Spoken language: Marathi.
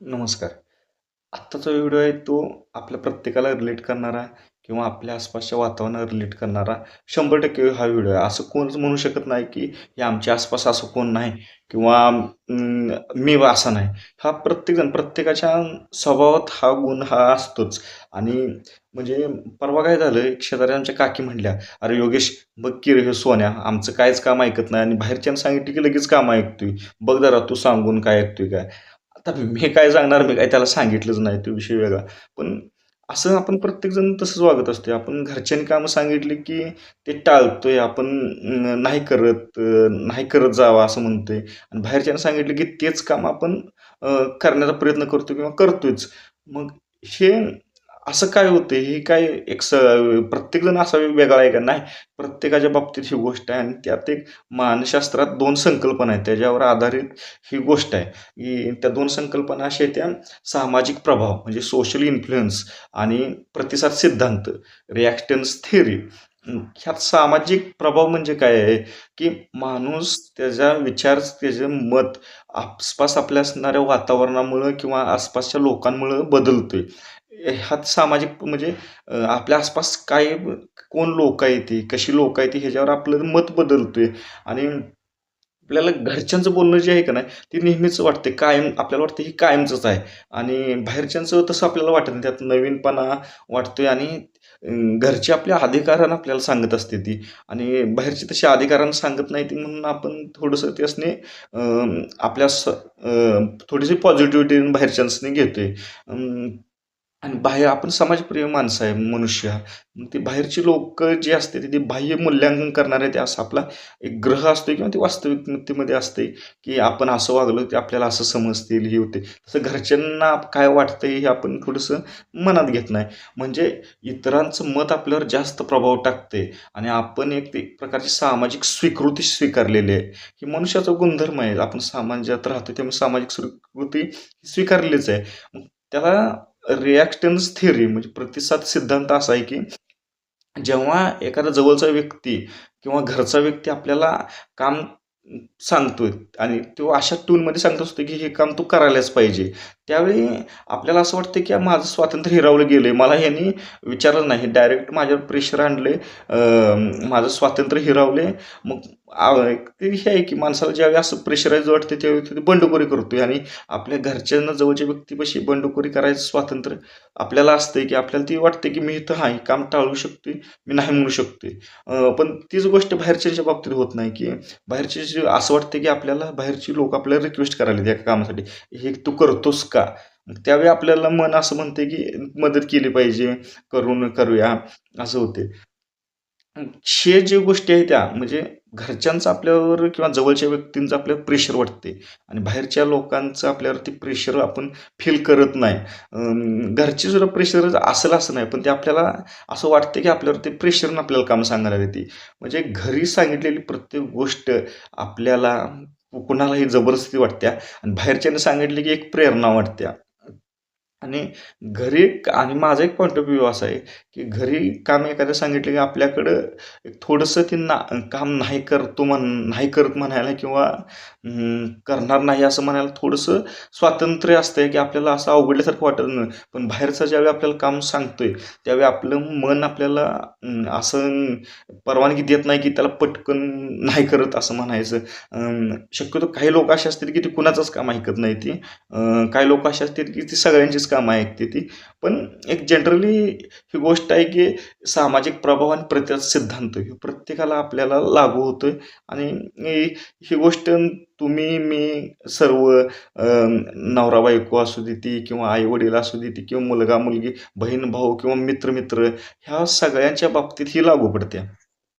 नमस्कार. आत्ताचा व्हिडिओ आहे तो आपल्या प्रत्येकाला रिलेट करणारा किंवा आपल्या आसपासच्या वातावरणाला रिलेट करणारा शंभर टक्के हा व्हिडिओ आहे. असं कोणच म्हणू शकत नाही की हे आमच्या आसपास असं कोण नाही किंवा मी असा नाही. हा प्रत्येकजण प्रत्येकाच्या स्वभावात हा गुण हा असतोच. आणि म्हणजे परवा काय झालं एक शेजारी आमच्या काकी म्हणल्या अरे योगेश बघ की रे हे सोन्या आमचं कायच काम ऐकत नाही आणि बाहेरच्यानं सांगितलं की लगेच काम ऐकतोय. बघ जरा तू सांगून काय ऐकतोय काय. आता मी काय सांगणार मी काय? त्याला सांगितलंच नाही तो विषय वेगळा. पण असं आपण प्रत्येकजण तसंच वागत असते आपण घरच्यांनी कामं सांगितली की ते टाळतोय. आपण नाही करत नाही करत जावं असं म्हणतोय. आणि बाहेरच्यानं सांगितलं की तेच काम आपण करण्याचा प्रयत्न करतो किंवा करतोयच. मग हे असं काय होतं? हे काय एक स प्रत्येकजण असा वेगळा आहे का? नाही. प्रत्येकाच्या बाबतीत ही गोष्ट आहे आणि त्यात एक मानशास्त्रात दोन संकल्पना आहेत. त्याच्यावर आधारित ही गोष्ट आहे. की त्या दोन संकल्पना अशा आहेत त्या सामाजिक प्रभाव म्हणजे सोशल इन्फ्लुएन्स आणि प्रतिसाद सिद्धांत रिॲक्टन्स थिअरी ह्यात सामाजिक प्रभाव म्हणजे काय आहे? की माणूस त्याचा विचार त्याचं मत आसपास आपल्या असणाऱ्या वातावरणामुळं किंवा आसपासच्या लोकांमुळं बदलतोय. ह्यात सामाजिक म्हणजे आपल्या आसपास काय कोण लोक आहेत कशी लोक आहेत ह्याच्यावर आपलं मत बदलतोय. आणि आपल्याला घरच्यांचं बोलणं जे आहे का नाही ते नेहमीच वाटते. कायम आपल्याला वाटतं हे कायमचंच आहे. आणि बाहेरच्यांचं तसं आपल्याला वाटत नाही. त्यात नवीनपणा वाटतोय आणि घरचे आपल्या अधिकारानं आपल्याला सांगत असते ती. आणि बाहेरची तशी अधिकारानं सांगत नाही ती म्हणून आपण थोडंसं त्यासने आपल्या स थोडीशी पॉझिटिव्हिटी बाहेरच्यांसनी घेतोय. आणि बाहेर आपण समाजप्रिय माणसं आहे मनुष्य. हा. मग ते बाहेरची लोक जे असते ते बाह्य मूल्यांकन करणारे ते असं आपला एक ग्रह असतो किंवा ते वास्तविकतेमध्ये असते की आपण असं वागलो ते आपल्याला असं समजतील हे होते तसं घरच्यांना काय वाटतंय हे आपण थोडंसं मनात घेत नाही. म्हणजे इतरांचं मत आपल्यावर जास्त प्रभाव टाकते आणि आपण एक ते प्रकारची सामाजिक स्वीकृती स्वीकारलेली आहे. ही मनुष्याचा गुणधर्म आहे. आपण समाजात राहतो त्यामुळे सामाजिक स्वीकृती स्वीकारलीच आहे. मग त्याला रिॲक्टन्स थिअरी म्हणजे प्रतिसाद सिद्धांत असा आहे की जेव्हा एखादा जवळचा व्यक्ती किंवा घरचा व्यक्ती आपल्याला काम सांगतोय आणि तो अशा टूनमध्ये सांगत असतो की हे काम तू करायलाच पाहिजे. त्यावेळी आपल्याला असं वाटतं की माझं स्वातंत्र्य हिरावलं गेलं मला ह्यांनी विचारलं नाही. डायरेक्ट माझ्यावर प्रेशर आणले माझं स्वातंत्र्य हिरावले मग ते हे आहे की माणसाला ज्यावेळी असं प्रेशराईज वाटते त्यावेळी ते बंडखोरी करतोय. आणि आपल्या घरच्यांना जवळच्या व्यक्तीपाशी बंडखोरी करायचं स्वातंत्र्य आपल्याला असतंय की आपल्याला ती वाटते की मी इथं हा काम टाळू शकतोय मी नाही म्हणू शकतोय. पण तीच गोष्ट बाहेरच्याच्या बाबतीत होत नाही की बाहेरचे असं वाटतं की आपल्याला बाहेरची लोक आपल्याला रिक्वेस्ट करायला त्या कामासाठी. हे तू करतोस का? त्यावेळी आपल्याला मन असं म्हणते की मदत केली पाहिजे करून करूया असं होते हे जे गोष्टी आहेत त्या म्हणजे घरच्यांचं आपल्यावर किंवा जवळच्या व्यक्तींचं आपल्यावर प्रेशर वाटते. आणि बाहेरच्या लोकांचं आपल्यावरती प्रेशर आपण फील करत नाही. अं, घरची सुद्धा प्रेशर असेल असं नाही पण ते आपल्याला असं वाटतं की आपल्यावरती प्रेशरनं आपल्याला काम सांगायला येते. म्हणजे घरी सांगितलेली प्रत्येक गोष्ट आपल्याला कुणालाही जबरदस्ती वाटत्या आणि बाहेरच्याने सांगितले की एक प्रेरणा वाटत्या. आणि घरी आणि माझा एक पॉईंट ऑफ व्ह्यू असा आहे की घरी काम एखादं सांगितलं की आपल्याकडं थोडंसं ती ना काम नाही करतो म्हण नाही करत म्हणायला किंवा करणार नाही असं म्हणायला थोडंसं स्वातंत्र्य असतंय की आपल्याला असं अवघडल्यासारखं वाटत नाही. पण बाहेरचं ज्यावेळी आपल्याला काम सांगतोय त्यावेळी आपलं मन आपल्याला असं परवानगी देत नाही की त्याला पटकन नाही करत असं म्हणायचं. शक्यतो काही लोक असे असतील की ते कुणाचंच काम ऐकत नाही ती. काही लोक असे असतील की ती सगळ्यांचीच कामं ऐकते ती पण एक जनरली ही गोष्ट आहे की सामाजिक प्रभाव आणि प्रतिसाद सिद्धांत हे प्रत्येकाला आपल्याला लागू होतोय. आणि ही गोष्ट तुम्ही मी सर्व नवरा बायको असू दे ती किंवा आई वडील असू दे ती किंवा मुलगा मुलगी बहीण भाऊ किंवा मित्र मित्र ह्या सगळ्यांच्या बाबतीत ही लागू पडते.